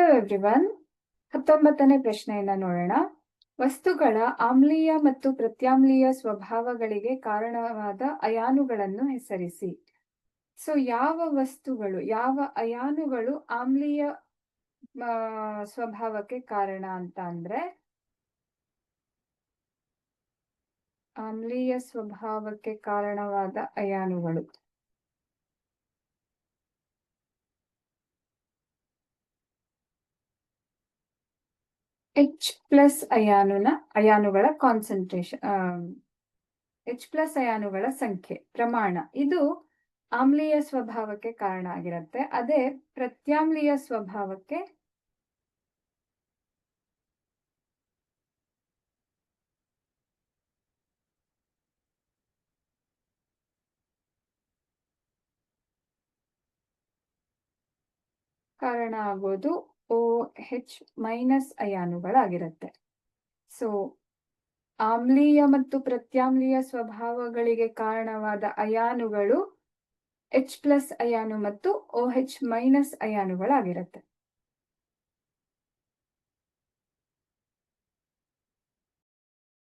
Hello everyone. ಹತ್ತೊಂಬತ್ತನೇ ಪ್ರಶ್ನೆಯನ್ನ ನೋಡೋಣ. ವಸ್ತುಗಳ ಆಮ್ಲೀಯ ಮತ್ತು ಪ್ರತ್ಯಾಮ್ಲೀಯ ಸ್ವಭಾವಗಳಿಗೆ ಕಾರಣವಾದ ಅಯಾನುಗಳನ್ನು ಹೆಸರಿಸಿ. ಸೊ ಯಾವ ವಸ್ತುಗಳು, ಯಾವ ಅಯಾನುಗಳು ಆಮ್ಲೀಯ ಸ್ವಭಾವಕ್ಕೆ ಕಾರಣ ಅಂತ ಅಂದ್ರೆ, ಆಮ್ಲೀಯ ಸ್ವಭಾವಕ್ಕೆ ಕಾರಣವಾದ ಅಯಾನುಗಳು. ಎಚ್ ಪ್ಲಸ್ ಅಯಾನುನ ಅಯಾನುಗಳ ಕಾನ್ಸಂಟ್ರೇಷನ್ ಎಚ್ ಪ್ಲಸ್ ಅಯಾನುಗಳ ಸಂಖ್ಯೆ, ಪ್ರಮಾಣ. ಇದು ಆಮ್ಲೀಯ ಸ್ವಭಾವಕ್ಕೆ ಕಾರಣ ಆಗಿರುತ್ತೆ. ಅದೇ ಪ್ರತ್ಯಾಮ್ಲೀಯ ಸ್ವಭಾವಕ್ಕೆ ಕಾರಣ ಆಗೋದು ಹೆಚ್ ಮೈನಸ್ ಅಯಾನುಗಳಾಗಿರುತ್ತೆ. ಸೊ ಆಮ್ಲೀಯ ಮತ್ತು ಪ್ರತ್ಯಾಮ್ಲೀಯ ಸ್ವಭಾವಗಳಿಗೆ ಕಾರಣವಾದ ಅಯಾನುಗಳು ಎಚ್ ಪ್ಲಸ್ ಅಯಾನು ಮತ್ತು ಓ ಹೆಚ್ ಮೈನಸ್ ಅಯಾನುಗಳಾಗಿರುತ್ತೆ.